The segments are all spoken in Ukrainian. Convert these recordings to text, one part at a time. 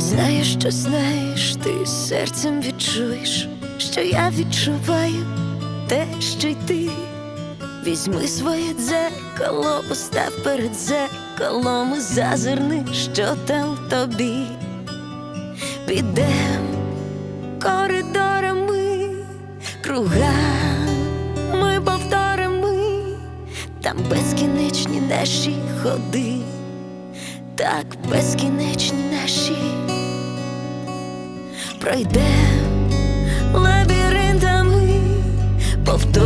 Знаю, що знаєш, ти серцем відчуєш, що я відчуваю те, що й ти. Візьми своє дзеркало, постав перед дзеркалом і зазирни, що там тобі. Підем коридорами, кругами повторами, там безкінечні наші ходи, так безкінечні наші. Пройдем лабіринтами, повтори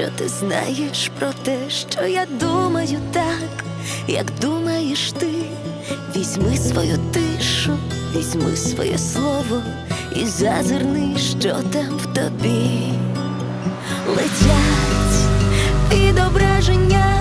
що ти знаєш про те, що я думаю так, як думаєш ти. Візьми свою тишу, візьми своє слово і зазирни, що там в тобі. Летять відображення,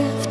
drift